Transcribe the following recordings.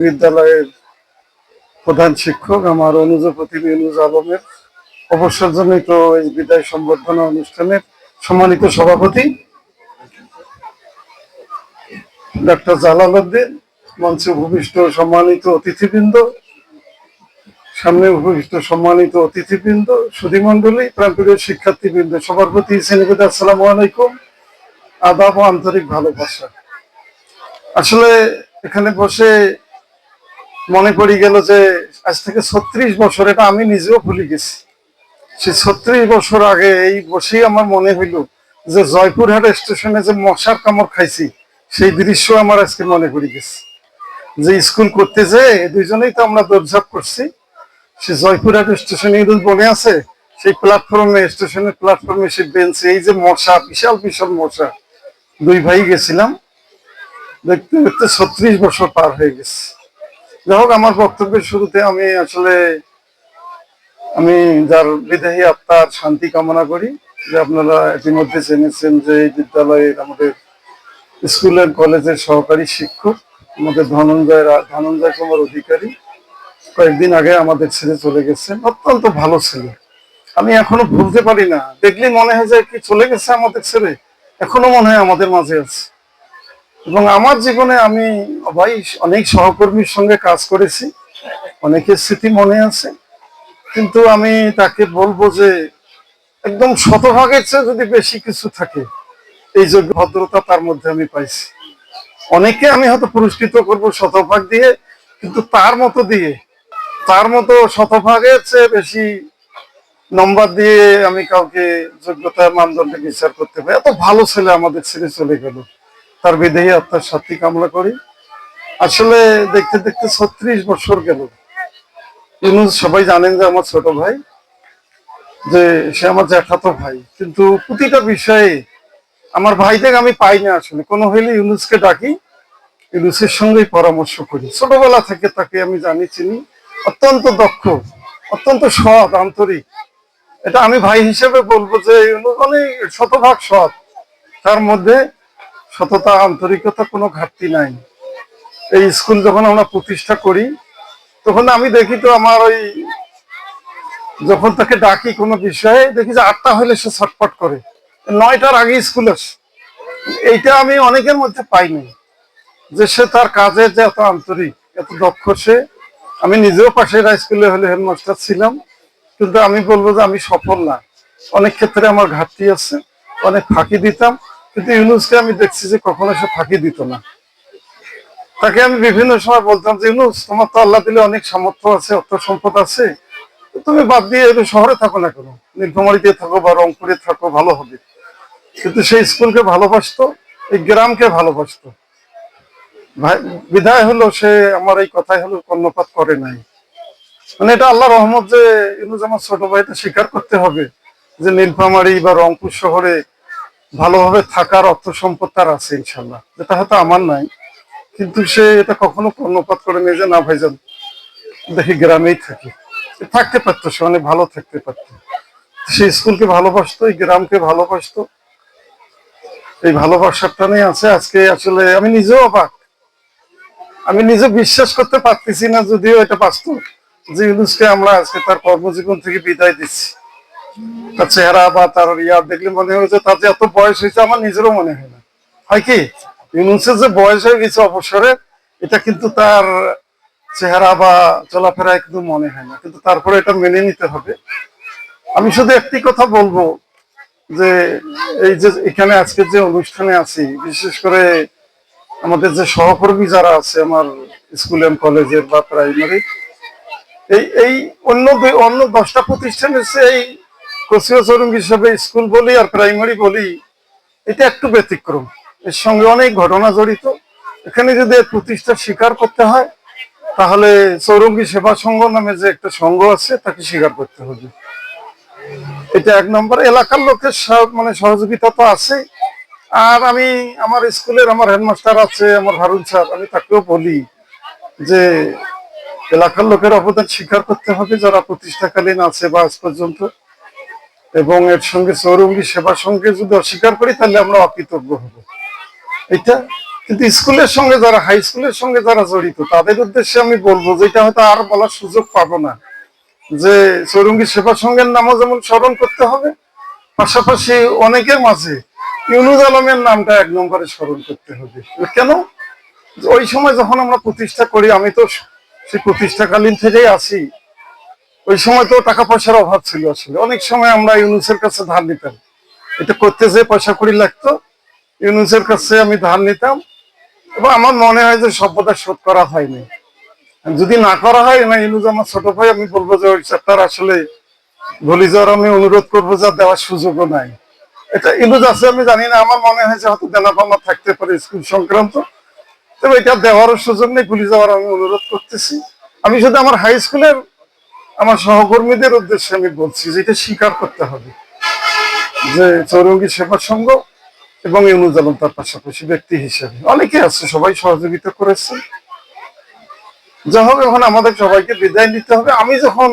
বিদ্যালয়ের প্রধান শিক্ষক আমার অনুজ প্রতিম ইউনুজ আলমের অবসরজনিত এই বিদায় সম্বর্ধনা অনুষ্ঠানের সম্মানিত সভাপতি ডক্টর জালাল উদ্দিন, মঞ্চে ভূমিষ্ঠ সম্মানিত অতিথিবৃন্দ, সামনে উপবিষ্ট সম্মানিত অতিথিবৃন্দ, সুধীমণ্ডলী, প্রাণপ্রিয় শিক্ষার্থীবৃন্দ সবার প্রতি আসসালামু আলাইকুম। আদাব ও আন্তরিক ভালোবাসা। আসলে এখানে বসে মনে পড়ে গেল যে আজ থেকে ছত্রিশ বছর এটা আমি নিজেও ভুলে গেছি। সে ছত্রিশ বছর আগে এই বসেই আমার মনে হইল যে জয়পুরহাট স্টেশনে যে মশার কামড় খাইছি, সেই দৃশ্য আমার আজকে মনে পড়ে গেছে। যে স্কুল করতে যে দুইজনেই তো আমরা দৌড়ঝাঁপ করছি। সে জয়পুরহাট স্টেশনে বনে আছে, সেই প্ল্যাটফর্মে স্টেশনের প্ল্যাটফর্মে সে বেঞ্চে এই যে মশা, বিশাল বিশাল মশা, দুই ভাই গেছিলাম। দেখতে দেখতে ছত্রিশ বছর পার হয়ে গেছে। যাই হোক, আমার বক্তব্যের শুরুতে আমি আসলে, আমি যার বিদেহী আত্মার শান্তি কামনা করি, যে আপনারা ইতিমধ্যে জেনেছেন যে এই বিদ্যালয়ের আমাদের স্কুলের কলেজের সহকারী শিক্ষক, আমাদের ধনঞ্জয় ধনঞ্জয় কুমার অধিকারী, কয়েকদিন আগে আমাদের ছেড়ে চলে গেছেন, অত্যন্ত ভালো ছিল। আমি এখনও ভুলতে পারি না। দেখলে মনে হয় যে কি চলে গেছে আমাদের ছেড়ে এখনও মনে হয় আমাদের মাঝে আছে। এবং আমার জীবনে আমি ভাই অনেক সহকর্মীর সঙ্গে কাজ করেছি। অনেকের স্মৃতি মনে আছে। কিন্তু আমি তাকে বলব যে একদম শতভাগের চেয়ে যদি বেশি কিছু থাকে, এই যোগ্য ভদ্রতা তার মধ্যে আমি পাইছি। অনেকে আমি হয়তো পুরস্কৃত করব শতভাগ দিয়ে, কিন্তু তার মতো দিয়ে, তার মতো শতভাগের চেয়ে বেশি নম্বর দিয়ে আমি কাউকে যোগ্যতা মানদণ্ডে বিচার করতে পারি। এত ভালো ছেলে আমাদের ছেড়ে চলে গেল। তার বিদেহী আত্মার সাথী কামনা করি। আসলে দেখতে দেখতে ছত্রিশ বছর গেল। সবাই জানেন যে আমার ছোট ভাই, যে সে আমার জ্যাঠাতো ভাই। কিন্তু প্রতিটা বিষয়ে আমার ভাই থেকে আমি পাই না আসলে। কোনো হইলে ইউনুসকে ডাকি ইউনুসের সঙ্গেই পরামর্শ করি। ছোটবেলা থেকে তাকে আমি জানি, চিনি। অত্যন্ত দক্ষ, অত্যন্ত সৎ, আন্তরিক। এটা আমি ভাই হিসেবে বলব যে ইউনুস অনেক শতভাগ সৎ। তার মধ্যে সততা, আন্তরিকতা কোনো ঘাটতি নাই। এই স্কুল যখন আমরা প্রতিষ্ঠা করি, তখন আমি দেখি তো আমার ওই যখন তাকে ডাকি কোনো বিষয়ে, দেখি যে আটটা হলে সে ছটপট করে। নয়টার আগে স্কুল আসে। এইটা আমি অনেকের মধ্যে পাইনি। যে সে তার কাজে যে এত আন্তরিক, এত দক্ষ সে। আমি নিজেও পাশের হাই স্কুলে হলে হেডমাস্টার ছিলাম। কিন্তু আমি বলব যে আমি সফল না। অনেক ক্ষেত্রে আমার ঘাটতি আছে। অনেক ফাঁকি দিতাম। কিন্তু ইউনুসকে আমি দেখছি যে কখনো সে ফাঁকি দিত না। তাকে আমি বিভিন্ন সময় বলতাম যে, ইউনুস, তোমার তো আল্লাহ দিলে অনেক সামর্থ্য আছে, অর্থ সম্পদ আছে। তুমি বাদ দিয়ে শহরে থাকো না কেন? নীলফামারিতে থাকো বা রংপুরে থাকো, ভালো হবে। কিন্তু সেই স্কুলকে ভালোবাসতো, এই গ্রামকে ভালোবাসতো। বিধায় হলো সে, আমার এই কথাই হলো, কর্ণপাত করে নাই। মানে এটা আল্লাহ রহমত যে ইউনুস আমার ছোট ভাইটা স্বীকার করতে হবে যে নীলফামারি বা রংপুর শহরে ভালোভাবে থাকার অর্থ সম্পদ তার আছে, ইনশাল্লাহ। যেটা হয়তো আমার নাই, কিন্তু সে এটা কখনো কর্ণপাত করে নিয়ে যে, না ভাইজান, দেখি গ্রামেই থাকি। থাকতে পারতো, সে অনেক ভালো থাকতে পারতো। সে স্কুলকে ভালোবাসতো, এই গ্রামকে ভালোবাসতো। এই ভালোবাসার টানে আছে আজকে আসলে আমি নিজেও অবাক। আমি নিজে বিশ্বাস করতে পারতেছি না, যদিও এটা বাস্তব। যে ইউনুসকে আমরা আজকে তার কর্মজীবন থেকে বিদায় দিচ্ছি। তার চেহারা বা তার ইয়া দেখলে মনে হয় যে তার যে এত বয়স হয়েছে, আমার নিজেরও মনে হয় না। হয় কি? ইউনুসের যে বয়স হয়ে গেছে অবসরে, এটা কিন্তু তার চেহারা বা চলাফেরা কিন্তু মনে হয় না। কিন্তু তারপরে এটা মেনে নিতে হবে। আমি শুধু একটি কথা বলব যে, এই যে এখানে আজকে যে অনুষ্ঠানে আছি, বিশেষ করে আমাদের যে সহকর্মী যারা আছে, আমার স্কুল এন্ড কলেজের বা প্রাইমারি, এই এই অন্য অন্য দশটা প্রতিষ্ঠানের এই কচিয়া চরুম হিসাবে স্কুল বলি আর প্রাইমারি বলি, এটা একটু ব্যতিক্রম। এর সঙ্গে অনেক ঘটনা জড়িত। এখানে যদি প্রতিষ্ঠা স্বীকার করতে হয়, তাহলে চৌরঙ্গী সেবা সংঘ নামে যে একটা সংঘ আছে, তাকে স্বীকার করতে হবে। এটা এক নম্বর। এলাকার লোকের মানে সহযোগিতা তো আছে। আর আমি, আমার স্কুলের আমার হেডমাস্টার আছে, আমার হারুন স্যার, আমি তাকেও বলি যে, এলাকার লোকের অবদান স্বীকার করতে হবে যারা প্রতিষ্ঠাকালীন আছে বা আজ পর্যন্ত। এবং এর সঙ্গে চৌরঙ্গী সেবা সঙ্গে যদি অস্বীকার করি, তাহলে আমরা অকৃতজ্ঞ হব। এটা কিন্তু স্কুলের সঙ্গে যারা হাই স্কুলের সঙ্গে যারা জড়িত, তাদের উদ্দেশ্যে আমি বলব যেটা হয়তো আর বলার সুযোগ পাবো না। যে চৌরঙ্গী সেবা সংঘের নামও যেমন স্মরণ করতে হবে, পাশাপাশি অনেকের মাঝে ইউনুজ আলমের নামটা এক নম্বরে স্মরণ করতে হবে। কেন? ওই সময় যখন আমরা প্রতিষ্ঠা করি, আমি তো সেই প্রতিষ্ঠাকালীন থেকেই আছি ওই সময় তো টাকা পয়সার অভাব ছিল আসলে। অনেক সময় আমরা ইউনুসের কাছে ধার নিতাম। এটা করতে যে পয়সা করি লাগতো। ইউনুসের কাছে আমি ধার নিতাম। এবং আমার মনে হয় যে সভ্যতা শোধ করা হয়নি। যদি না করা হয়, না, ইউনুস আমার ছোট ভাই, আমি বলব যে ওই চ্যাপ্টার আসলে ভুলি যাওয়ার আমি অনুরোধ করব যা দেওয়ার সুযোগও নাই। এটা ইউনুস আছে, আমি জানি না। আমার মনে হয় যে হয়তো দেনা পাওনা থাকতে পারে স্কুল সংক্রান্ত। তবে এটা দেওয়ারও সুযোগ নেই ভুলি যাওয়ার আমি অনুরোধ করতেছি। আমি শুধু আমার হাই স্কুলের আমার সহকর্মীদের উদ্দেশ্যে আমি বলছি যে এটা স্বীকার করতে হবে যে চৌরঙ্গী সেবা সংঘ এবং ইউনুজ আলম তার পাশাপাশি ব্যক্তি হিসেবে অনেকে আছে, সবাই সহযোগিতা করেছে। যা হোক এখন আমাদের সবাইকে বিদায় নিতে হবে। আমি যখন,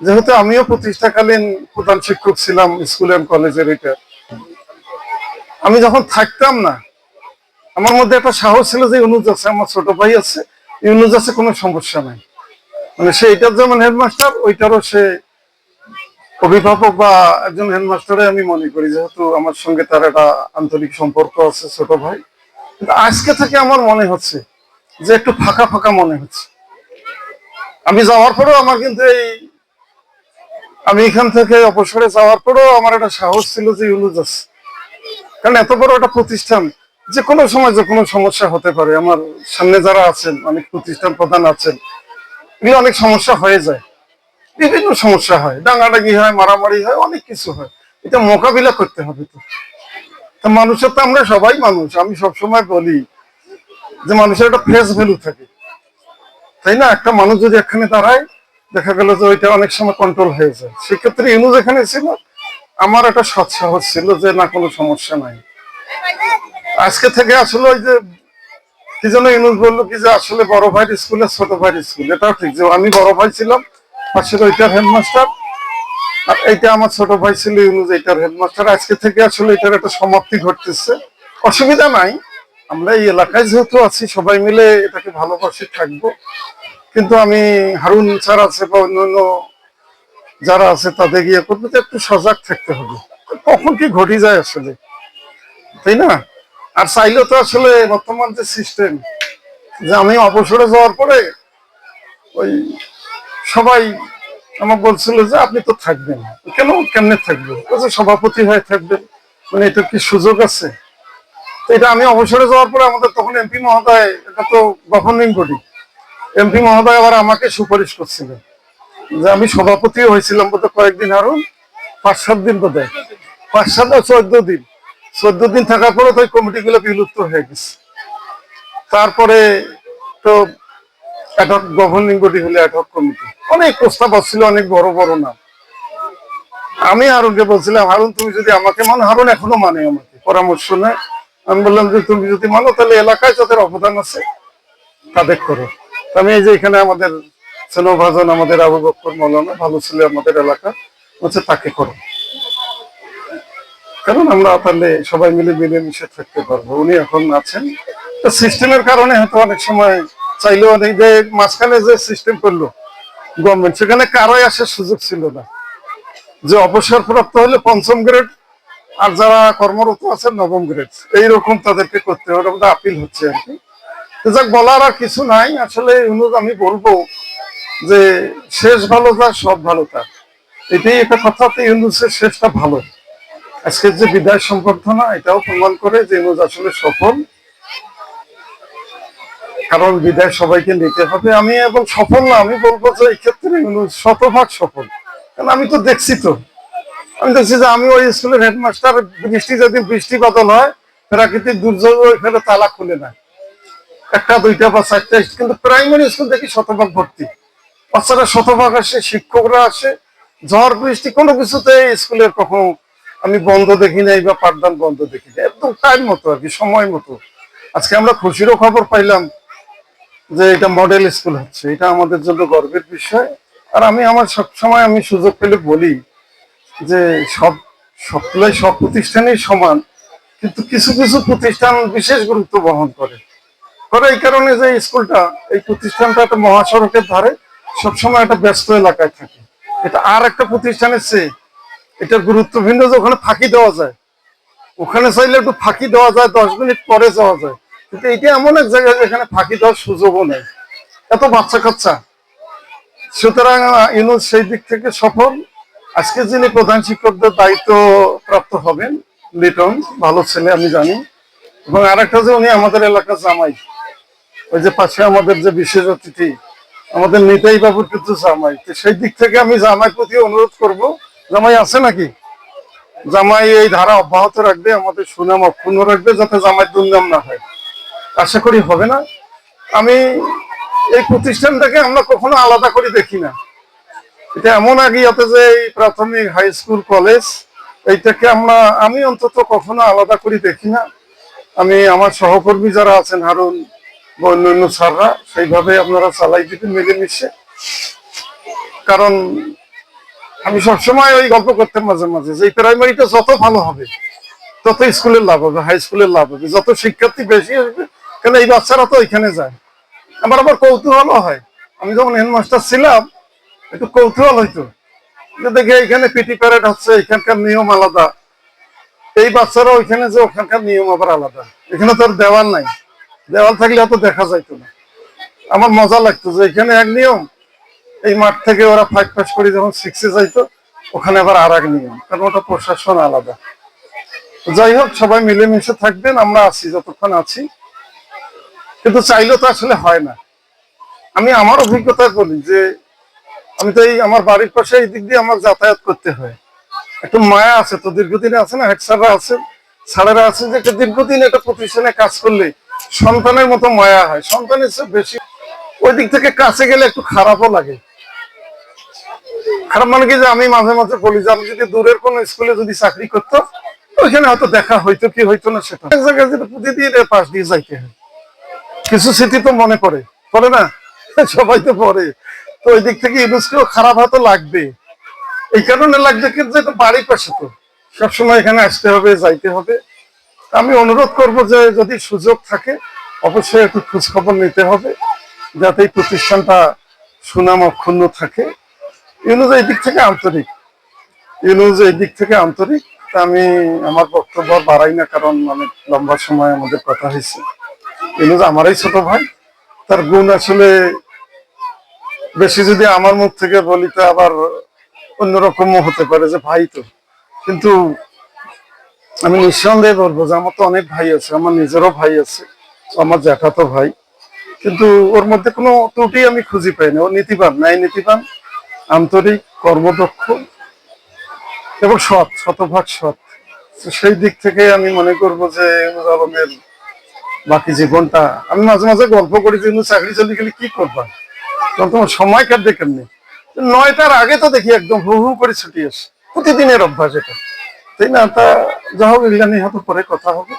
যেহেতু আমিও প্রতিষ্ঠাকালীন প্রধান শিক্ষক ছিলাম স্কুল অ্যান্ড কলেজের এটা, আমি যখন থাকতাম না, আমার মধ্যে একটা সাহস ছিল যে ইউনুজ আছে, আমার ছোট ভাই আছে ইউনুজ আছে, কোনো সমস্যা নাই। মানে সে এটার যেমন হেডমাস্টার ওইটারও সে অভিভাবক বা একজন হেডমাস্টারে আমি মনে করি, যেহেতু আমার সঙ্গে তার একটা আন্তরিক সম্পর্ক আছে ছোট ভাই। আজকে থেকে আমার মনে হচ্ছে যে একটু ফাঁকা ফাঁকা মনে হচ্ছে। আমি যাওয়ার পরেও আমার কিন্তু এই আমি এখান থেকে অবসরে যাওয়ার পরেও আমার একটা সাহস ছিল যে ইউনুজ আছে। কারণ এত বড় একটা প্রতিষ্ঠান, যে কোনো সময় যে কোনো সমস্যা হতে পারে। আমার সামনে যারা আছেন, অনেক প্রতিষ্ঠান প্রধান আছেন এগুলো অনেক সমস্যা হয়ে যায়। বিভিন্ন সমস্যা হয়। ডাঙাডাঙ্গি হয়, মারামারি হয়, অনেক কিছু হয়। এটা মোকাবিলা করতে হবে তো। মানুষের তো আমরা সবাই মানুষ। আমি সবসময় বলি যে মানুষের একটা ফেস ভ্যালু থাকে। তাই না? একটা মানুষ যদি এখানে দাঁড়ায়, দেখা গেল যে ওইটা অনেক সময় কন্ট্রোল হয়ে যায়। সেক্ষেত্রে ইনুজ যেখানে ছিল। আমার একটা সৎসাহস ছিল যে না, কোনো সমস্যা নাই। আজকে থেকে আসলে ওই যে কি যেন ইনুজ বলল কি যে আসলে বড় ভাইয়ের স্কুলে ছোট ভাইয়ের স্কুল। এটাও ঠিক যে আমি বড় ভাই ছিলাম পাশের ওইটার হেডমাস্টার। আর এইটা আমার ছোট ভাই ছিল ইউনুজ এইটার হেডমাস্টার। আজকে থেকে আসলে এটার একটা সমাপ্তি ঘটতেছে। অসুবিধা নাই, আমরা এই এলাকায় যেহেতু আছি, সবাই মিলে এটাকে ভালোবাসে, থাকব। কিন্তু আমি হারুন স্যার আছে বা অন্যান্য যারা আছে, তাদের গিয়ে করব একটু সজাগ থাকতে হবে। কখন কি ঘটে যায় আসলে, তাই না? আর চাইলেও তো আসলে বর্তমান যে সিস্টেম যে আমি অবসরে যাওয়ার পরে ওই সবাই আমাকে বলছিল যে আপনি তো থাকবেন। কেন? কেমনে থাকবেন? সভাপতি হয়ে থাকবেন। মানে এটার কি সুযোগ আছে? তো এটা আমি অবসরে যাওয়ার পরে আমাদের তখন এমপি মহোদয়, এটা তো গভর্নিং বডি এমপি মহোদয় আবার আমাকে সুপারিশ করছিলেন যে আমি সভাপতি হয়েছিলাম বোধ কয়েকদিন আরও পাঁচ সাত দিন বোধ হয় পাঁচ সাত চোদ্দ দিন। চোদ্দ দিন থাকার পরে তো কমিটি গুলো বিলুপ্ত হয়ে গেছে। তারপরে তো অ্যাডহক গভর্নিং বডি হলে অ্যাডহক কমিটি অনেক প্রস্তাব আসছিল, অনেক বড় বড় নাম। আমি হারুনকে বলছিলাম, হারুন, তুমি যদি আমাকে মানো, হারুন এখনও মানে আমাকে, পরামর্শ নেয়। আমি বললাম যে, তুমি যদি মানো, তাহলে এলাকায় যাদের অবদান আছে, তাদের করো। আমি এই যে এখানে আমাদের স্নেহভাজন আমাদের আবু বক্কর মৌলানা, ভালো ছিল আমাদের এলাকা হচ্ছে তাকে করো। কারণ আমরা তাহলে সবাই মিলে মিলেমিশে থাকতে পারব। উনি এখন আছেন। তো সিস্টেমের কারণে হয়তো অনেক সময় চাইলেও অনেক যে মাঝখানে যে সিস্টেম করল গভর্নমেন্ট সেখানে কারোই আসার সুযোগ ছিল না। যে অবসরপ্রাপ্ত হলে পঞ্চম গ্রেড আর যারা কর্মরত আছে নবম গ্রেড এইরকম তাদেরকে করতে হবে। আপিল হচ্ছে আর কি। যাক, বলার আর কিছু নাই। আসলে ইউনুস আমি বলব যে শেষ ভালো তার, সব ভালো তার। এটাই একটা কথাতে ইউনুসের শেষটা ভালো। আজকের যে বিদায় সম্বর্ধনা এটাও প্রমাণ করে যে ইউনুস আসলে সফল। কারণ বিদায় সবাইকে নিতে হবে আমি, এবং সফল না, আমি বলব যে এই ক্ষেত্রে শতভাগ সফল। কারণ আমি তো দেখছি তো। আমি দেখছি যে আমি ওই স্কুলের হেডমাস্টার, বৃষ্টি যদি বৃষ্টি বাদল হয়, প্রাকৃতিক দুর্যোগ ওইখানে তালা খুলে না। একটা, দুইটা বা চারটা কিন্তু প্রাইমারি স্কুল দেখি শতভাগ ভর্তি। বাচ্চারা শতভাগ আসে, শিক্ষকরা আসে। ঝড়, বৃষ্টি কোনো কিছুতে স্কুলের কখনো আমি বন্ধ দেখি নাই বা পাঠদান বন্ধ দেখি নাই। একদম টাইম মতো আর কি, সময় মতো। আজকে আমরা খুশিরও খবর পাইলাম যে এটা মডেল স্কুল হচ্ছে। এটা আমাদের জন্য গর্বের বিষয়। আর আমি আমার সবসময় আমি সুযোগ পেলে বলি যে সব, সবগুলাই সব প্রতিষ্ঠানেই সমান, কিন্তু কিছু কিছু প্রতিষ্ঠান বিশেষ গুরুত্ব বহন করে। করে এই কারণে যে স্কুলটা এই প্রতিষ্ঠানটা একটা মহাসড়কের ধারে সবসময় একটা ব্যস্ত এলাকায় থাকে। এটা আর একটা প্রতিষ্ঠানের চেয়ে এটা গুরুত্ব ভিন্ন যে ওখানে ফাঁকি দেওয়া যায়। ওখানে চাইলে একটু ফাঁকি দেওয়া যায়, দশ মিনিট পরে যাওয়া যায়। কিন্তু এটা এমন এক জায়গা যেখানে ফাঁকি দেওয়ার সুযোগও নেই। এত বাচ্চা কাচ্চা। সুতরাং ইউনুস সেই দিক থেকে সফল। আজকে যিনি প্রধান শিক্ষকদের দায়িত্ব প্রাপ্ত হবেন, লিটন, ভালো ছেলে, আমি জানি। এবং আরেকটা যে উনি আমাদের এলাকার জামাই। ওই যে পাশে আমাদের যে বিশেষ অতিথি, আমাদের নিতাই বাবুর কিন্তু জামাই। তো সেই দিক থেকে আমি জামাই প্রতি অনুরোধ করব জামাই আছে নাকি? জামাই এই ধারা অব্যাহত রাখবে, আমাদের সুনাম অক্ষুণ্ণ রাখবে যাতে জামাই দুর্নাম না হয়। আশা করি হবে না। আমি এই প্রতিষ্ঠানটাকে আমরা কখনো আলাদা করে দেখি না। এটা এমন আগিয়াতে যে এই প্রাথমিক হাই স্কুল, কলেজ, এইটাকে আমরা, আমি অন্তত কখনো আলাদা করে দেখি না। আমি আমার সহকর্মী যারা আছেন, হারুন বা অন্যান্য স্যাররা, সেইভাবে আপনারা চালাই দিবেন মিলেমিশে। কারণ আমি সবসময় ওই গল্প করতাম মাঝে মাঝে যে প্রাইমারিটা যত ভালো হবে, তত স্কুলের লাভ হবে হাই স্কুলের লাভ হবে, যত শিক্ষার্থী বেশি আসবে, কেন এই বাচ্চারা তো ওইখানে যায়। আমার আবার কৌতূহলও হয়। আমি যখন হেডমাস্টার ছিলাম, একটু কৌতূহল হইতো। দেখে এখানে পিটি প্যারেড হচ্ছে এখানকার নিয়ম আলাদা। এই বাচ্চারা ওইখানে যে ওখানকার নিয়ম আবার আলাদা। এখানে তো আর দেওয়াল নাই। দেওয়াল থাকলে এত দেখা যাইতো না। আমার মজা লাগতো যে এখানে এক নিয়ম এই মাঠ থেকে ওরা ফাইভ পাস করে যখন সিক্সে যাইতো, ওখানে আবার আর এক নিয়ম কারণ ওটা প্রশাসন আলাদা। যাই হোক, সবাই মিলেমিশে থাকবেন, আমরা আছি, যতক্ষণ আছি। কিন্তু চাইলেও তো আসলে হয় না। আমি আমার অভিজ্ঞতায় বলি যে, আমি তো এই আমার বাড়ির পাশে এই দিক দিয়ে আমার যাতায়াত করতে হয়। একটু মায়া আছে তো, দীর্ঘদিনে আছে না হেড স্যাররা আছে, স্যারেরা আছে যে, একটা দীর্ঘদিন একটা প্রতিষ্ঠানে কাজ করলে সন্তানের মতো মায়া হয়। সন্তানের বেশি ওই দিক থেকে কাছে গেলে একটু খারাপও লাগে। খারাপ মানে কি যে আমি মাঝে মাঝে বলি যে আমি যদি দূরের কোন স্কুলে যদি চাকরি করতাম, ওইখানে হয়তো দেখা হইতো কি হইতো না সেটা। এক জায়গায় যেটা প্রতিদিন পাশ দিয়ে যাইতে হয়। কিছু স্মৃতি তো মনে পড়ে। পড়ে না? সবাই তো পড়ে। তো ওই দিক থেকে ইউনেস্কো খারাপ হয়তো লাগবে। এই কারণে লাগবে কিন্তু এটা বাড়ির পাশে তো। সবসময় এখানে আসতে হবে, যাইতে হবে। আমি অনুরোধ করব যে যদি সুযোগ থাকে, অবশ্যই একটু খোঁজখবর নিতে হবে, যাতে এই প্রতিষ্ঠানটা সুনাম অক্ষুণ্ণ থাকে। ইউনুজ এই দিক থেকে আন্তরিক। ইউনুজ এই দিক থেকে আন্তরিক। আমি আমার বক্তব্য বাড়াই না, কারণ অনেক লম্বা সময় আমাদের কথা হয়েছে। ইউনুজ আমারই ছোট ভাই। তার গুণ আসলে বেশি যদি আমার মুখ থেকে বলি, তো আবার অন্যরকমও হতে পারে যে ভাই তো। কিন্তু আমি নিঃসন্দেহে বলব যে আমার তো অনেক ভাই আছে, আমার নিজেরও ভাই আছে, আমার জ্যাঠাতো ভাই। কিন্তু ওর মধ্যে কোনো ত্রুটি আমি খুঁজে পাই না। ও নীতিবান ন্যায় নীতিবান আন্তরিক কর্মদক্ষ এবং সৎ, শতভাগ সৎ। সেই দিক থেকে আমি মনে করব যে আলমের বাকি জীবনটা, আমি মাঝে মাঝে গল্প করি যে চাকরি চলে গেলে কি করবা? তখন তোমার সময় কাটবে কেমনি? নয়টার আগে তো দেখি একদম হু হু করে ছুটি আসে। প্রতিদিনের অভ্যাস এটা। তাই না? তা যা হোক, এগুলা নিয়ে হয়তো পরে কথা হবে।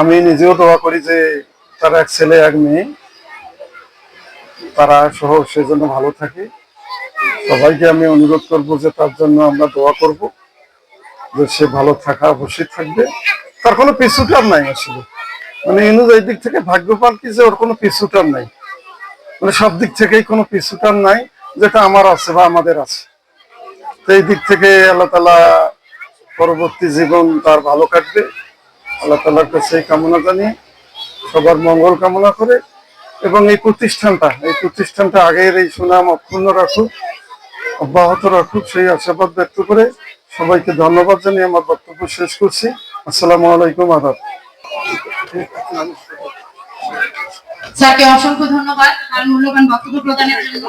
আমি নিজেও দোয়া করি যে, তার এক ছেলে, এক মেয়ে, তারা সহ সেজন্য ভালো থাকে। সবাইকে আমি অনুরোধ করব যে তার জন্য আমরা দোয়া করব যে সে ভালো থাকা অবশ্যই থাকবে। তার কোনো পিছুটার নাই আসলে। মানে ইনুজ এই দিক থেকে ভাগ্যবান কি যে ওর কোনো পিছুটার নাই। মানে সব দিক থেকেই কোনো পিছুটার নাই, যেটা আমার আছে বা আমাদের আছে। তো এই দিক থেকে আল্লাহ তালা পরবর্তী জীবন তার ভালো কাটবে। আল্লাহ তালার কাছে এই কামনা জানিয়ে সবার মঙ্গল কামনা করে। এবং এই প্রতিষ্ঠানটা এই প্রতিষ্ঠানটা আগের এই সুনাম অক্ষুণ্ণ রাখুক। অব্যাহত রাখুক সেই আশাবাদ ব্যক্ত করে সবাইকে ধন্যবাদ জানিয়ে আমার বক্তব্য শেষ করছি। আসসালামু আলাইকুম, আদাব। স্যারকে অসংখ্য ধন্যবাদ আর মূল্যবান বক্তব্য প্রদানের জন্য।